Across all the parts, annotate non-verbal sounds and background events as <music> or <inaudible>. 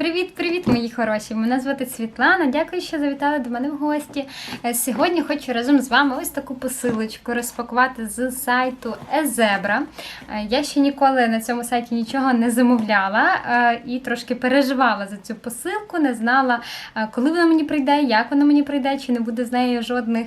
Привіт-привіт, мої хороші! Мене звати Світлана. Дякую, що завітали до мене в гості. Е, Сьогодні хочу разом з вами ось таку посилочку розпакувати з сайту Езебра. Е, Я ще ніколи на цьому сайті нічого не замовляла е, і трошки переживала за цю посилку, не знала, коли вона мені прийде, як вона мені прийде, чи не буде з нею жодних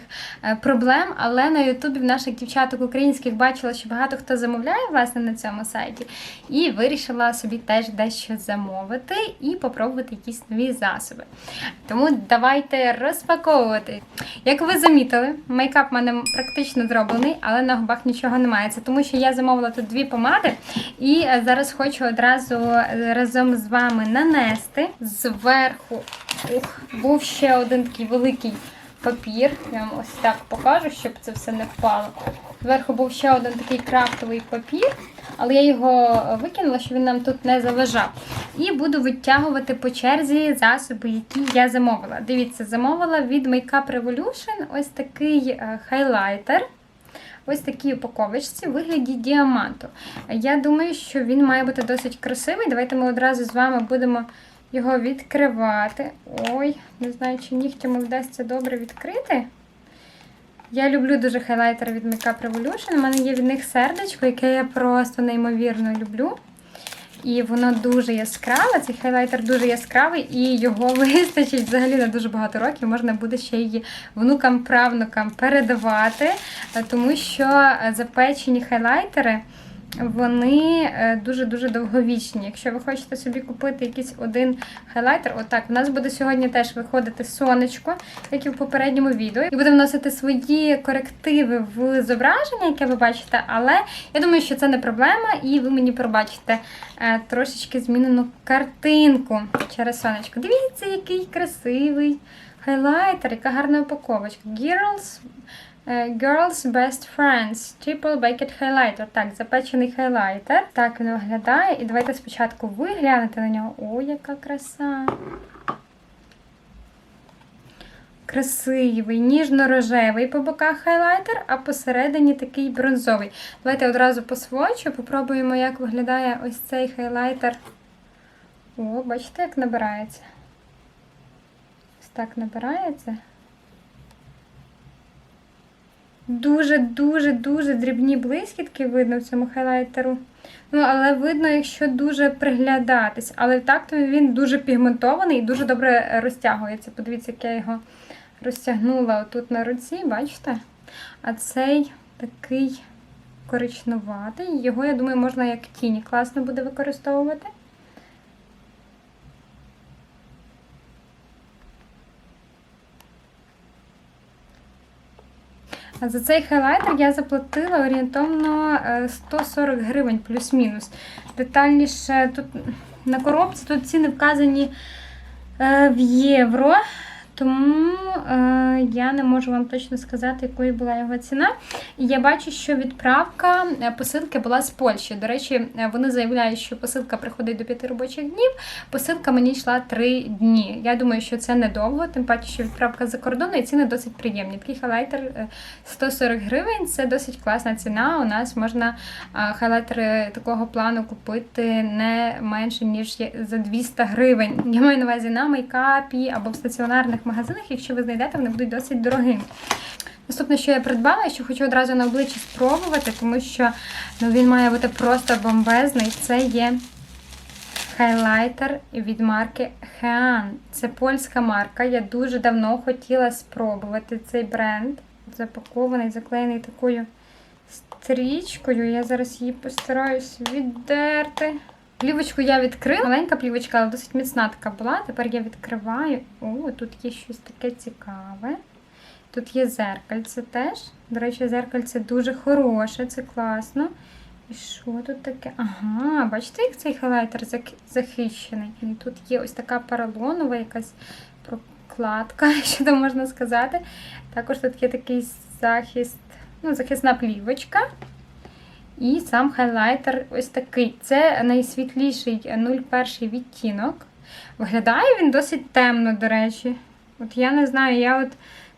проблем. Але на Ютубі в наших дівчаток українських бачила, що багато хто замовляє власне на цьому сайті, і вирішила собі теж дещо замовити і попробувати якісь нові засоби. Тому давайте розпаковувати. Як ви замітили, мейкап в мене практично зроблений, але на губах нічого немає. Це тому, що я замовила тут дві помади, і е, зараз хочу одразу е, разом з вами нанести зверху. Ух, був ще один такий великий папір. Я вам ось так покажу, щоб це все не впало. Зверху був ще один такий крафтовий папір, але я його викинула, щоб він нам тут не заважав. І буду витягувати по черзі засоби, які я замовила. Дивіться, замовила від Makeup Revolution ось такий е, хайлайтер. Ось такій упаковочці в вигляді діаманту. Я думаю, що він має бути досить красивий. Давайте ми одразу з вами будемо його відкривати. Ой, не знаю, чи нігтями вдасться добре відкрити. Я люблю дуже хайлайтери від Makeup Revolution. У мене є від них сердечко, яке я просто неймовірно люблю. І воно дуже яскраве. Цей хайлайтер дуже яскравий, і його <laughs> вистачить взагалі на дуже багато років. Можна буде ще її внукам-правнукам передавати, е, тому що е, запечені хайлайтери. Вони дуже-дуже довговічні. Якщо ви хочете собі купити якийсь один хайлайтер, отак, у нас буде сьогодні теж виходити сонечко, як і в попередньому відео. І буде вносити свої корективи в зображення, яке ви бачите, але я думаю, що це не проблема, і ви мені пробачите е, трошечки змінену картинку через сонечко. Дивіться, який красивий хайлайтер, яка гарна упаковочка. Girls Girls Best Friends Triple Baked Highlighter. Так, запечений хайлайтер. Так він виглядає. І давайте спочатку ви глянете на нього. О, яка краса! Красивий, ніжно-рожевий по боках хайлайтер, а посередині такий бронзовий. Давайте одразу по свочу попробуємо, як виглядає ось цей хайлайтер. О, бачите, як набирається? Ось так набирається. Дуже-дуже-дуже дрібні блискітки видно в цьому хайлайтеру. Ну, але видно, якщо дуже приглядатись. Але так то він дуже пігментований і дуже добре розтягується. Подивіться, як я його розтягнула отут на руці, бачите? А цей такий коричнуватий. Його, я думаю, можна як тіні класно буде використовувати. А За цей хайлайтер я заплатила орієнтовно е, 140 гривень плюс-мінус. Детальніше тут на коробці тут ціни вказані е, в євро. Тому е, я не можу вам точно сказати, якою була його ціна. І я бачу, що відправка е, посилки була з Польщі. До речі, е, вони заявляють, що посилка приходить до 5 робочих днів. Посилка мені йшла 3 дні. Я думаю, що це недовго, тим паче, що відправка за кордону і ціни досить приємні. Такий хайлайтер е, 140 гривень це досить класна ціна. У нас можна е, хайлайтери такого плану купити не менше, ніж за 200 гривень. Я маю на увазі на мейкапі або в стаціонарних магазинах, якщо ви знайдете, вони будуть досить дорогими. Наступне, що я придбала, що хочу одразу на обличчі спробувати, тому що ну, він має бути просто бомбезний. Це є хайлайтер від марки Hean. Це польська марка. Я дуже давно хотіла спробувати цей бренд. Запакований, заклеєний такою стрічкою. Я зараз її постараюсь віддерти. Плівочку я відкрила. Маленька плівочка, але досить міцна така була. Тепер я відкриваю. О, тут є щось таке цікаве. Тут є зеркальце теж. До речі, зеркальце дуже хороше, це класно. І що тут таке? Ага, бачите, як цей хайлайтер захищений. І тут є ось така поролонова якась прокладка, <laughs> якщо там можна сказати. Також тут є такий захист, ну, захисна плівочка. І сам хайлайтер ось такий. Це найсвітліший 01 відтінок. Виглядає він досить темно, до речі. От я не знаю, я от,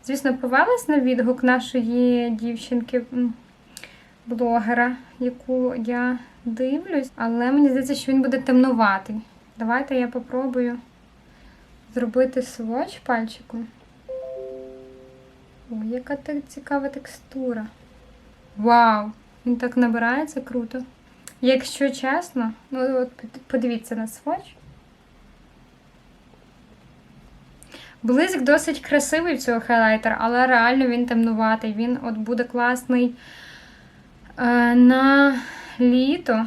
звісно, повелась на відгук нашої дівчинки-блогера, яку я дивлюсь, але мені здається, що він буде темнуватий. Давайте я попробую зробити сводч пальчиком. Ой, яка цікава текстура. Вау! Він так набирається круто. Якщо чесно, ну от подивіться на сводч. Блиск досить красивий в цього хайлайтера, але реально він темнуватий. Він от буде класний е, на літо.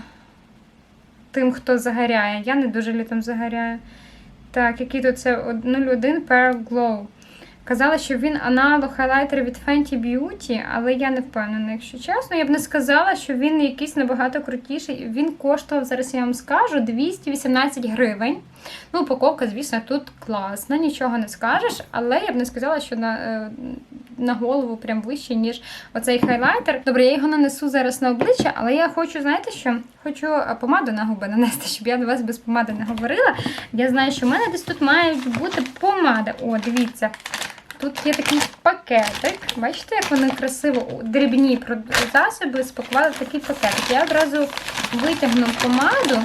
Тим, хто загоряє. Я не дуже літом загоряю. Так, який тут це 01 Pearl Glow. Казала, що він аналог хайлайтера від Fenty Beauty, але я не впевнена, якщо чесно. Я б не сказала, що він якийсь набагато крутіший. Він коштував, зараз я вам скажу, 218 гривень. Ну, упаковка, звісно, тут класна, нічого не скажеш, але я б не сказала, що на е, на голову прям вище, ніж оцей хайлайтер. Добре, я його нанесу зараз на обличчя, але я хочу, знаєте що? Хочу е, помаду на губи нанести, щоб я до вас без помади не говорила. Я знаю, що в мене десь тут має бути помада. О, дивіться. Тут є такий пакетик. Бачите, як вони красиво дрібні засоби спакували такий пакетик. Я одразу витягну помаду.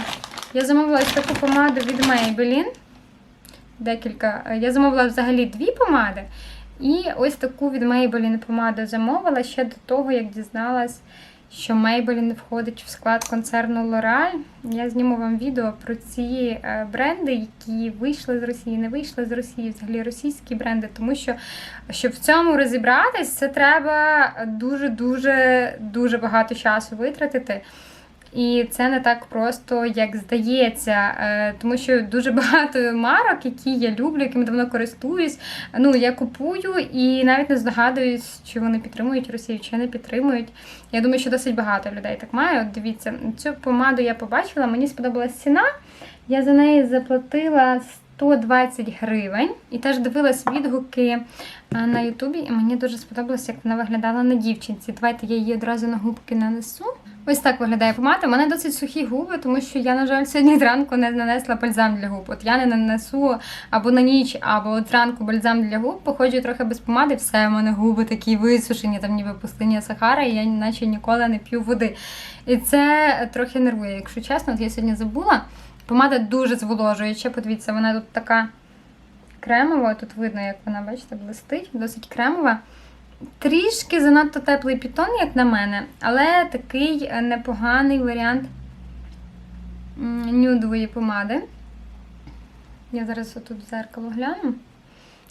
Я замовила ось таку помаду від Maybelline. Декілька. Я замовила взагалі дві помади. І ось таку від Maybelline помаду замовила ще до того, як дізналась, що Maybelline входить в склад концерну L'Oreal. Я зніму вам відео про ці е, бренди, які вийшли з Росії, не вийшли з Росії, взагалі російські бренди, тому що щоб в цьому розібратись, це треба дуже-дуже дуже багато часу витратити. І це не так просто, як здається, е, тому що дуже багато марок, які я люблю, якими давно користуюсь. Ну, я купую і навіть не здогадуюсь, чи вони підтримують Росію, чи не підтримують. Я думаю, що досить багато людей так має. От дивіться, цю помаду я побачила, мені сподобалась ціна. Я за неї заплатила 120 гривень і теж дивилась відгуки е, на Ютубі, і мені дуже сподобалось, як вона виглядала на дівчинці. Давайте я її одразу на губки нанесу. Ось так виглядає помада. У мене досить сухі губи, тому що я, на жаль, сьогодні зранку не нанесла бальзам для губ. От я не нанесу або на ніч, або от зранку бальзам для губ, походжу трохи без помади, все, у мене губи такі висушені, там ніби пустиня Сахара, і я наче ніколи не п'ю води. І це трохи нервує, якщо чесно, от я сьогодні забула. Помада дуже зволожуюча. Подивіться, вона тут така кремова, тут видно, як вона, бачите, блистить, досить кремова. Трішки занадто теплий пітон, як на мене, але такий е, непоганий варіант нюдової помади. Я зараз отут в зеркало гляну.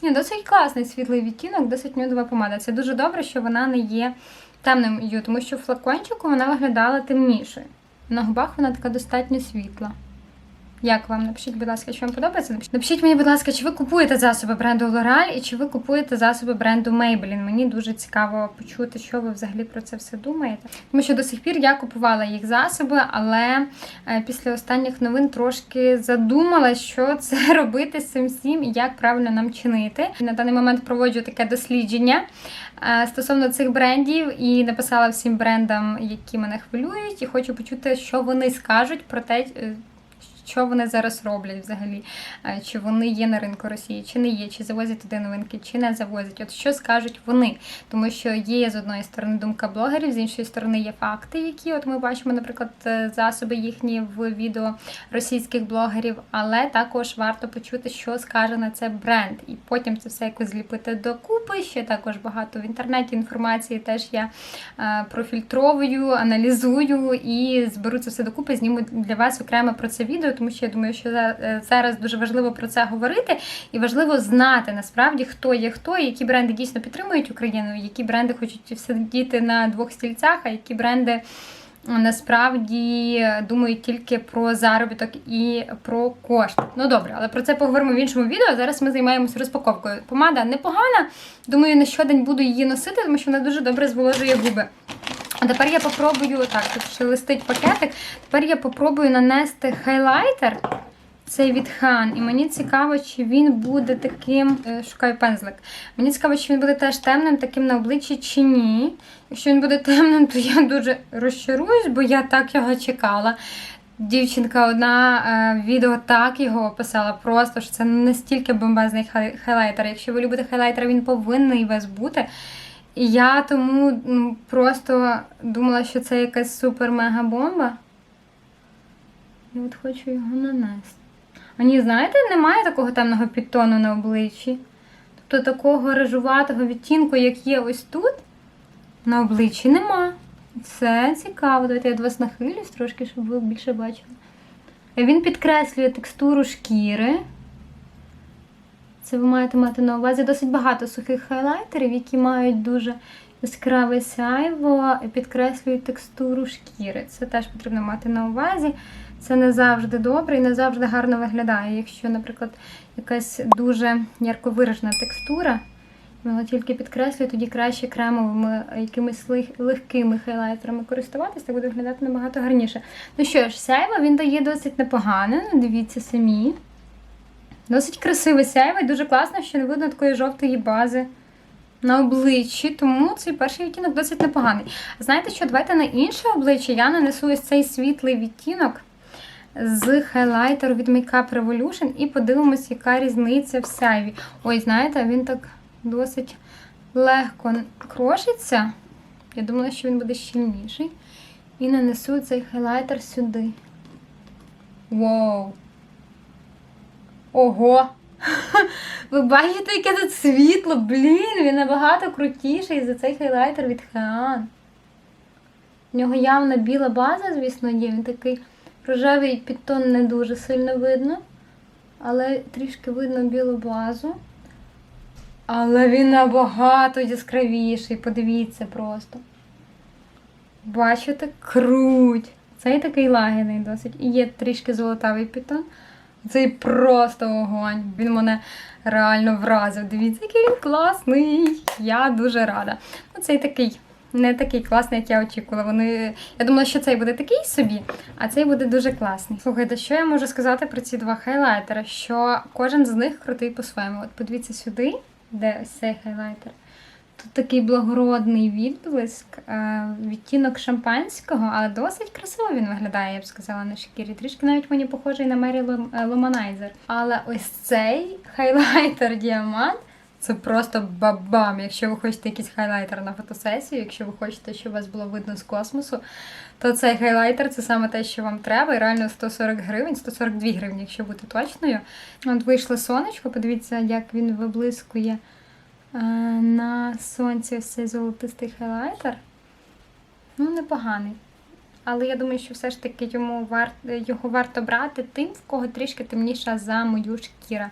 Ні, Досить класний світлий відтінок, досить нюдова помада. Це дуже добре, що вона не є темною, тому що в флакончику вона виглядала темнішою. На губах вона така достатньо світла. Як вам? Напишіть, будь ласка, чи вам подобається? Напишіть мені, будь ласка, чи ви купуєте засоби бренду L'Oreal і чи ви купуєте засоби бренду Maybelline. Мені дуже цікаво почути, що ви взагалі про це все думаєте. Тому що до сих пір я купувала їх засоби, але е, після останніх новин трошки задумала, що <laughs> це робити з цим всім і як правильно нам чинити. На даний момент проводжу таке дослідження. е, Стосовно цих брендів і написала всім брендам, які мене хвилюють, і хочу почути, що вони скажуть про те, е, що вони зараз роблять взагалі, чи вони є на ринку Росії, чи не є, чи завозять туди новинки, чи не завозять. От що скажуть вони? Тому що є з одної сторони думка блогерів, з іншої сторони є факти, які от ми бачимо, наприклад, е, засоби їхні в відео російських блогерів, але також варто почути, що скаже на це бренд, і потім це все якось зліпити докупи. Ще також багато в інтернеті інформації теж я е, профільтровую, аналізую і зберу це все докупи. Зніму для вас окремо про це відео тому що я думаю, що е, зараз дуже важливо про це говорити, і важливо знати насправді, хто є хто, і які бренди дійсно підтримують Україну, які бренди хочуть сидіти на двох стільцях, а які бренди. Насправді думають тільки про заробіток і про кошти. Ну добре, але про це поговоримо в іншому відео. Зараз ми займаємося розпаковкою. Помада непогана. Думаю, на щодень буду її носити, тому що вона дуже добре зволожує губи. А тепер я попробую, так, тут листить пакетик. Тепер я попробую нанести хайлайтер. Цей від Хан. І мені цікаво, чи він буде таким. е, Шукаю пензлик. Мені цікаво, чи він буде теж темним, таким на обличчі, чи ні. Якщо він буде темним, то я дуже розчаруюсь, бо я так його чекала. Дівчинка одна е, відео так його описала, просто що це настільки бомбезний хайлайтер. Якщо ви любите хайлайтер, він повинен у вас бути. І я тому ну, просто думала, що це якась супер-мега бомба. І от хочу його нанести. А знаєте, немає такого темного підтону на обличчі. Тобто такого рижуватого відтінку, як є ось тут, на обличчі нема. Це цікаво. Давайте я до вас нахилюсь трошки, щоб ви більше бачили. Він підкреслює текстуру шкіри. Це ви маєте мати на увазі досить багато сухих хайлайтерів, які мають дуже яскраве сяйво підкреслюють текстуру шкіри. Це теж потрібно мати на увазі. Це не завжди добре і не завжди гарно виглядає. Якщо, наприклад, якась дуже ярко виражена текстура, вона тільки підкреслює, тоді краще кремовими якимись лег- легкими хайлайтерами користуватися, так буде виглядати набагато гарніше. Ну що ж, сяйво він дає досить непогане, ну, дивіться самі. Досить красиве сяйво і дуже класно, що не видно такої жовтої бази на обличчі, тому цей перший відтінок досить непоганий. Знаєте що, давайте на інше обличчя я нанесу ось цей світлий відтінок з хайлайтеру від Makeup Revolution і подивимось, яка різниця в сяйві. Ой, знаєте, він так досить легко крошиться. Я думала, що він буде щільніший. І нанесу цей хайлайтер сюди. Вау! Ого! <laughs> Ви бачите, яке тут світло? Блін, він набагато крутіший за цей хайлайтер від Хеан. В нього явно біла база, звісно, є. Він такий рожевий підтон не дуже сильно видно. Але трішки видно білу базу. Але він набагато яскравіший. Подивіться просто. Бачите, круть. Цей такий лагідний досить. І є трішки золотавий підтон. Цей просто огонь. Він мене реально вразив. Дивіться, який він класний. Я дуже рада. Ну, цей такий. Не такий класний, як я очікувала. Вони... Я думала, що цей буде такий собі, а цей буде дуже класний. Слухайте, що я можу сказати про ці два хайлайтери? Що кожен з них крутий по-своєму. От подивіться сюди, де ось цей хайлайтер. Тут такий благородний відблиск, е, відтінок шампанського, але досить красиво він виглядає, я б сказала, на шкірі. Трішки навіть мені похожий на Мері е, Ломанайзер. Але ось цей хайлайтер <laughs> діамант це просто бабам. Якщо ви хочете якийсь хайлайтер на фотосесію, якщо ви хочете, щоб вас було видно з космосу, то цей хайлайтер це саме те, що вам треба. І реально 140 гривень, 142 гривні, якщо бути точною. От вийшло сонечко, подивіться, як він виблискує на сонці ось цей золотистий хайлайтер. Ну, непоганий. Але я думаю, що все ж таки йому вар... його варто брати тим, в кого трішки темніша за мою шкіра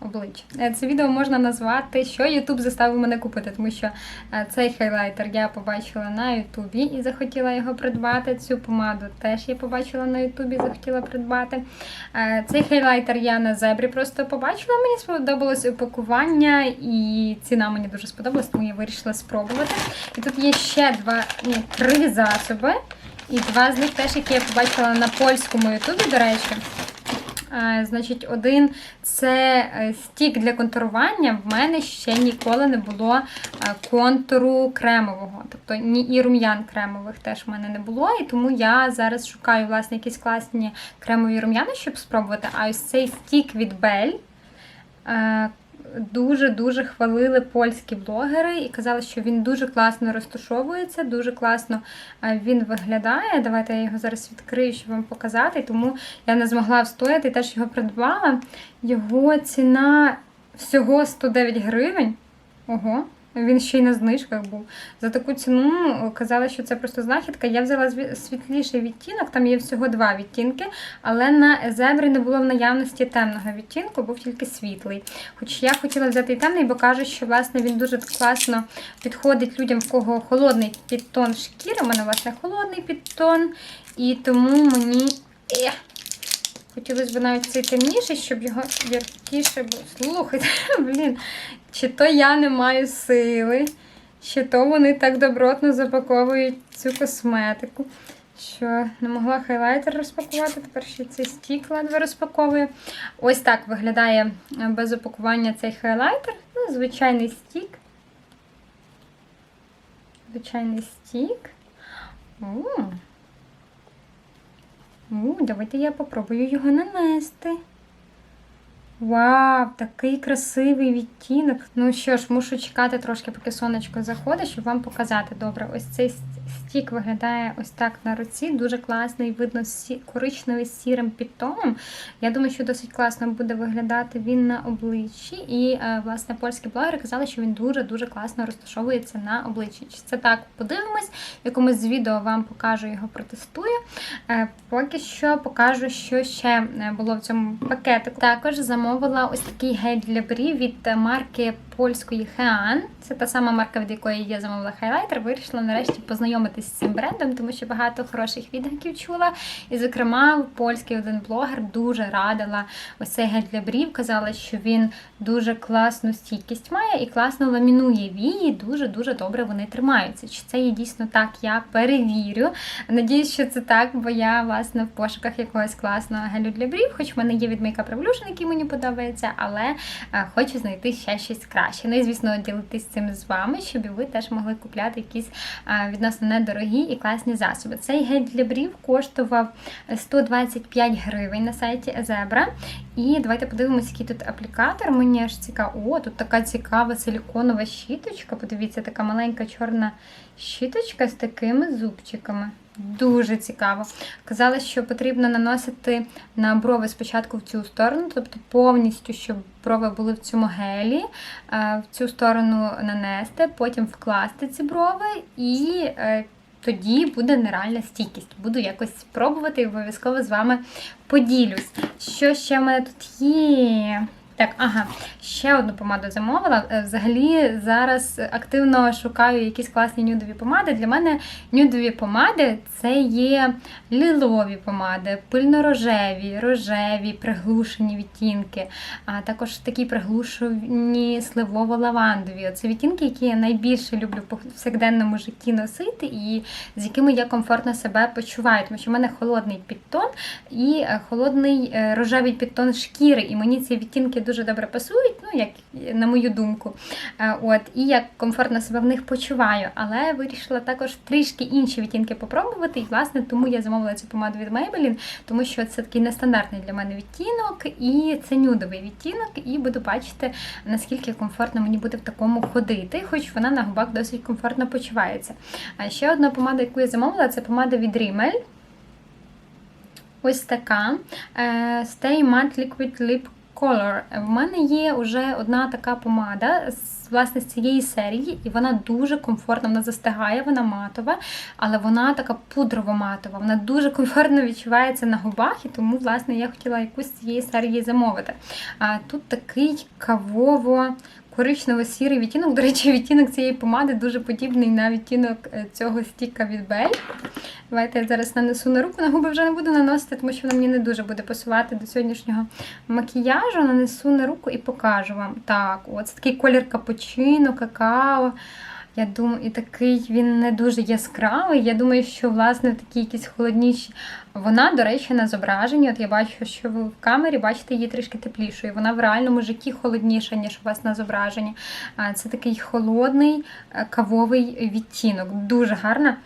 обличчя. Е, Це відео можна назвати, що YouTube заставив мене купити, тому що е, цей хайлайтер я побачила на Ютубі і захотіла його придбати. Цю помаду теж я побачила на Ютубі, захотіла придбати. Е, Цей хайлайтер я на зебрі просто побачила. Мені сподобалось упакування і ціна мені дуже сподобалась, тому я вирішила спробувати. І тут є ще два, ні, три засоби. І два з них теж, які я побачила на польському ютубі, до речі. Е, Значить, один це е, стік для контурування. В мене ще ніколи не було е, контуру кремового. Тобто ні і рум'ян кремових теж в мене не було. І тому я зараз шукаю власне якісь класні кремові рум'яни, щоб спробувати. А ось цей стік від е, дуже-дуже хвалили польські блогери і казали, що він дуже класно розташовується, дуже класно е, він виглядає. Давайте я його зараз відкрию, щоб вам показати. Тому я не змогла встояти, теж його придбала. Його ціна всього 109 гривень. Ого. Він ще й на знижках був. За таку ціну казали, що це просто знахідка. Я взяла світліший відтінок, там є всього два відтінки, але на зебрі не було в наявності темного відтінку, був тільки світлий. Хоч я хотіла взяти і темний, бо кажуть, що власне він дуже класно підходить людям, в кого холодний підтон шкіри. У мене власне холодний підтон, і тому мені. Хотілося б навіть цей темніший, щоб його яркіше було. Слухайте, <laughs> блін, чи то я не маю сили, чи то вони так добротно запаковують цю косметику, що не могла хайлайтер розпакувати, тепер ще цей стік ледве розпаковую. Ось так виглядає е, без опакування цей хайлайтер. Ну, звичайний стік. Звичайний стік. У. У, давайте я попробую його нанести. Вау, такий красивий відтінок. Ну що ж, мушу чекати трошки, поки сонечко заходить, щоб вам показати. Добре, ось цей стік виглядає ось так на руці. Дуже класний, видно коричневий сірим підтоном. Я думаю, що досить класно буде виглядати він на обличчі. І, е, власне, польські блогери казали, що він дуже-дуже класно розташовується на обличчі. Чи це так подивимось? Якомусь з відео вам покажу його, протестую. Е, Поки що покажу, що ще е, було в цьому пакетику. Також замовила ось такий гель для брів від марки польської Хеан. Це та сама марка, від якої я замовила хайлайтер. Вирішила нарешті познайомитись з цим брендом, тому що багато хороших відгуків чула. І, зокрема, польський один блогер дуже радила ось цей гель для брів. Казала, що він дуже класну стійкість має і класно ламінує вії. Дуже дуже добре вони тримаються. Чи це є дійсно так? Я перевірю. Надіюсь, що це так, бо я власне в пошуках якогось класного гелю для брів, хоч в мене є від Makeup Revolution, який мені подобається, але е, хочу знайти ще щось краще. Ну і звісно, ділитись цим з вами, щоб ви теж могли купляти якісь е, відносно недорогі і класні засоби. Цей гель для брів коштував 125 гривень на сайті Zebra. І давайте подивимося, який тут аплікатор. Мені аж цікаво. О, тут така цікава силіконова щіточка. Подивіться, така маленька чорна щіточка з такими зубчиками. Дуже цікаво. Казали, що потрібно наносити на брови спочатку в цю сторону, тобто повністю, щоб брови були в цьому гелі, е, в цю сторону нанести, потім вкласти ці брови і. Тоді буде нереальна стійкість. Буду якось спробувати і обов'язково з вами поділюсь. Що ще в мене тут є? Так, ага, ще одну помаду замовила. Е, Взагалі зараз активно шукаю якісь класні нюдові помади. Для мене нюдові помади це є лілові помади, пильно-рожеві, рожеві, приглушені відтінки, а також такі приглушені сливово-лавандові. Це відтінки, які я найбільше люблю в повсякденному житті носити і з якими я комфортно себе почуваю. Тому що в мене холодний підтон і е, холодний е, рожевий підтон шкіри, і мені ці відтінки дуже добре пасують, ну як на мою думку. Е, От і я комфортно себе в них почуваю, але вирішила також трішки інші відтінки попробувати. І власне тому я замовила цю помаду від Maybelline, тому що це такий нестандартний для мене відтінок, і це нюдовий відтінок, і буду бачити, наскільки комфортно мені буде в такому ходити, хоч вона на губах досить комфортно почувається. А ще одна помада, яку я замовила, це помада від Rimmel. Ось така е, Stay Matte Liquid Lip Color. В мене є вже одна така помада з власне з цієї серії, і вона дуже комфортна, вона застигає, вона матова, але вона така пудрово-матова. Вона дуже комфортно відчувається на губах, і тому, власне, я хотіла якусь з цієї серії замовити. А тут такий кавово. Коричнево-сірий відтінок. До речі, відтінок цієї помади дуже подібний на відтінок е, цього стіка від Бель. Давайте я зараз нанесу на руку. На губи вже не буду наносити, тому що вона мені не дуже буде пасувати до сьогоднішнього макіяжу. Нанесу на руку і покажу вам. Так, от такий колір капучино, какао. Я думаю, і такий він не дуже яскравий. Я думаю, що власне такі якісь холодніші. Вона, до речі, на зображенні. От я бачу, що ви в камері бачите її трішки теплішою. Вона в реальному житті холодніша, ніж у вас на зображенні. Це такий холодний е, кавовий відтінок. Дуже гарна.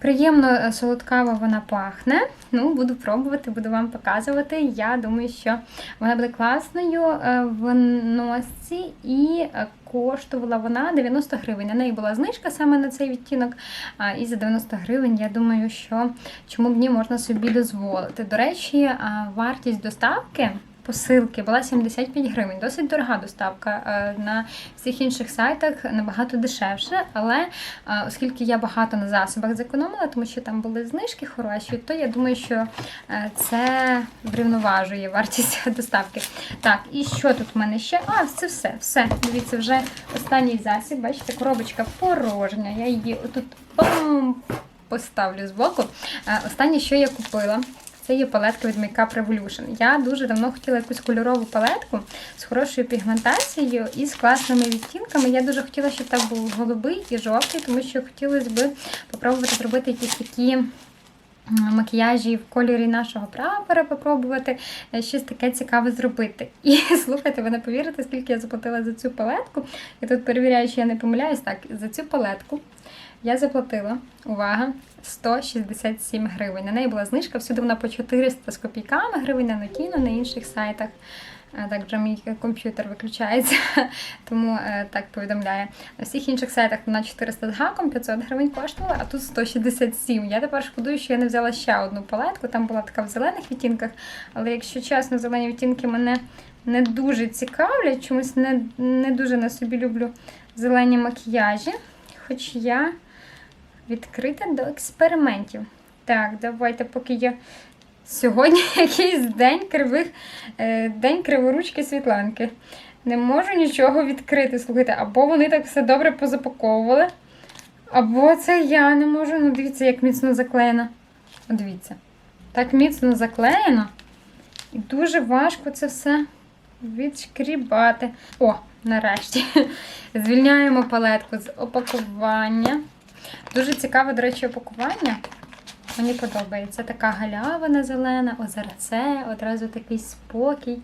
Приємно е, солодкаво вона пахне. Ну, буду пробувати, буду вам показувати. Я думаю, що вона буде класною е, в носці і е, коштувала вона 90 гривень. На неї була знижка саме на цей відтінок. І за 90 гривень, я думаю, що чому б ні можна собі дозволити. До речі, вартість доставки. Посилки була 75 гривень, досить дорога доставка. Е, На всіх інших сайтах набагато дешевше, але е, оскільки я багато на засобах зекономила, тому що там були знижки хороші, то я думаю, що е, це врівноважує вартість <laughs> доставки. Так, і що тут в мене ще? А, це все. Все. Дивіться, вже останній засіб. Бачите, коробочка порожня. Я її отут пам, поставлю збоку. Останнє, що я купила. Це є палетка від Makeup Revolution. Я дуже давно хотіла якусь кольорову палетку з хорошою пігментацією і з класними відтінками. Я дуже хотіла, щоб так був голубий і жовтий, тому що хотілося б попробувати зробити якісь такі. Макіяжі в кольорі нашого прапора попробувати щось таке цікаве зробити. <laughs> І слухайте, ви не повірите, скільки я заплатила за цю палетку. І тут перевіряю, що я не помиляюсь. Так, за цю палетку я заплатила, увага, 167 гривень. На неї була знижка, всюди вона по 400 з копійками гривень на Нотіно, на інших сайтах. Е, Так, вже мій комп'ютер виключається, <laughs> тому е, так повідомляє. На всіх інших сайтах вона 400 з гаком, 500 гривень коштувала, а тут 167. Я тепер шкодую, що я не взяла ще одну палетку. Там була така в зелених відтінках. Але якщо чесно, зелені відтінки мене не дуже цікавлять. Чомусь не, не дуже на собі люблю зелені макіяжі. Хоч я відкрита до експериментів. Так, давайте, поки я. Сьогодні <laughs> якийсь день кривих, е, день криворучки Світланки. Не можу нічого відкрити. Слухайте, або вони так все добре позапаковували, або це я не можу. Ну, дивіться, як міцно заклеєно. Дивіться. Так міцно заклеєно. І дуже важко це все відшкрібати. О, нарешті. <laughs> Звільняємо палетку з опакування. Дуже цікаве, до речі, опакування. Мені подобається така галявина зелена, озерце, одразу такий спокій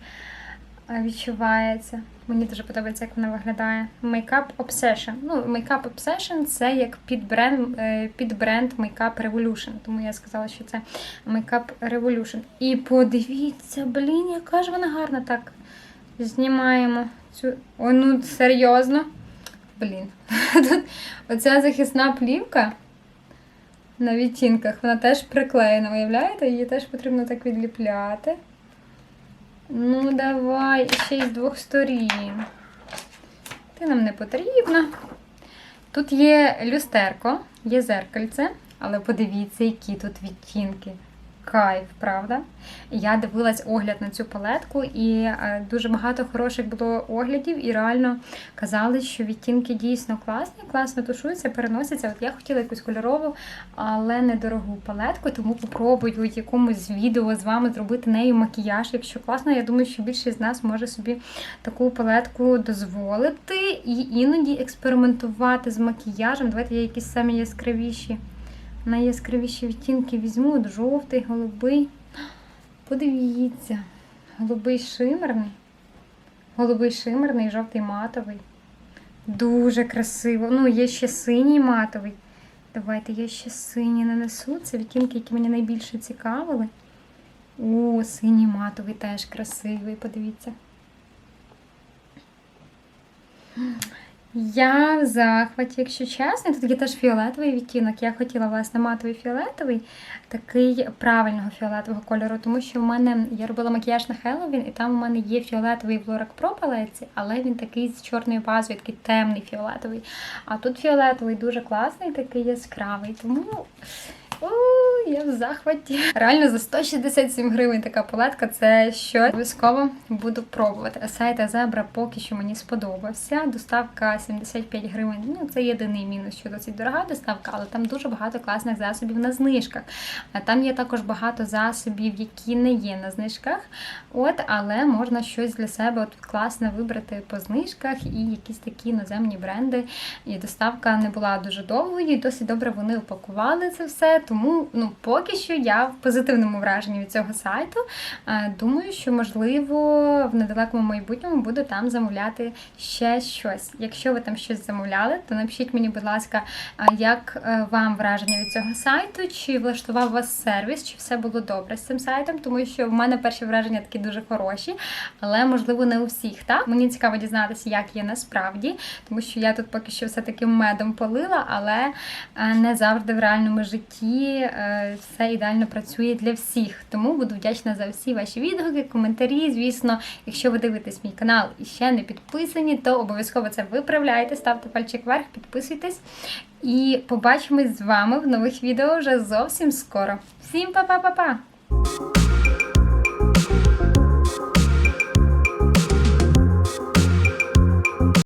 відчувається. Мені дуже подобається, як вона виглядає. Makeup Obsession. Ну, Makeup Obsession це як підбренд, е, підбренд Makeup Revolution. Тому я сказала, що це Makeup Revolution. І подивіться, блін, яка ж вона гарна. Так, знімаємо цю. О, ну серйозно. Блін. <laughs> Тут оця захисна плівка на відтінках, вона теж приклеєна, уявляєте? Її теж потрібно так відліпляти. Ну, давай, ще й з двох сторін. Ти нам не потрібна. Тут є люстерко, є зеркальце, але подивіться, які тут відтінки. Кайф, правда? Я дивилась огляд на цю палетку, і е, дуже багато хороших було оглядів, і реально казали, що відтінки дійсно класні, класно тушуються, переносяться. От я хотіла якусь кольорову, але недорогу палетку, тому попробую якомусь відео з вами зробити нею макіяж. Якщо класно, я думаю, що більшість з нас може собі таку палетку дозволити і іноді експериментувати з макіяжем. Давайте я якісь самі яскравіші. Найяскравіші відтінки візьму, От жовтий, голубий. Подивіться, голубий шимерний, голубий шимерний, жовтий матовий. Дуже красиво. Ну, є ще синій матовий. Давайте я ще синій нанесу. Це відтінки, які мені найбільше цікавили. О, синій матовий теж красивий, подивіться. Я в захваті, якщо чесно. Тут є теж фіолетовий відтінок. Я хотіла, власне, матовий фіолетовий, такий правильного фіолетового кольору, тому що в мене я робила макіяж на Хеллоуін, і там у мене є фіолетовий Блорак Про палеці, але він такий з чорною базою, такий темний фіолетовий. А тут фіолетовий дуже класний, такий яскравий. Тому. Я в захваті. Реально за 167 гривень така палетка це що обов'язково буду пробувати. Сайт Зебра поки що мені сподобався. Доставка 75 гривень. Ну це єдиний мінус, що досить дорога доставка, але там дуже багато класних засобів на знижках. Там є також багато засобів, які не є на знижках. От, але можна щось для себе от класне вибрати по знижках і якісь такі іноземні бренди. І доставка не була дуже довгою, і досить добре вони упакували це все. Тому ну, поки що я в позитивному враженні від цього сайту. Е, Думаю, що можливо в недалекому майбутньому буду там замовляти ще щось. Якщо ви там щось замовляли, то напишіть мені, будь ласка, як е, вам враження від цього сайту, чи влаштував вас сервіс, чи все було добре з цим сайтом, тому що в мене перші враження такі дуже хороші, але можливо не у всіх. Так мені цікаво дізнатися, як є насправді, тому що я тут поки що все таки медом полила, але е, не завжди в реальному житті все ідеально працює для всіх. Тому буду вдячна за всі ваші відгуки, коментарі. Звісно, якщо ви дивитесь мій канал і ще не підписані, то обов'язково це виправляйте, ставте пальчик вверх, підписуйтесь. І побачимось з вами в нових відео вже зовсім скоро. Всім па-па-па-па!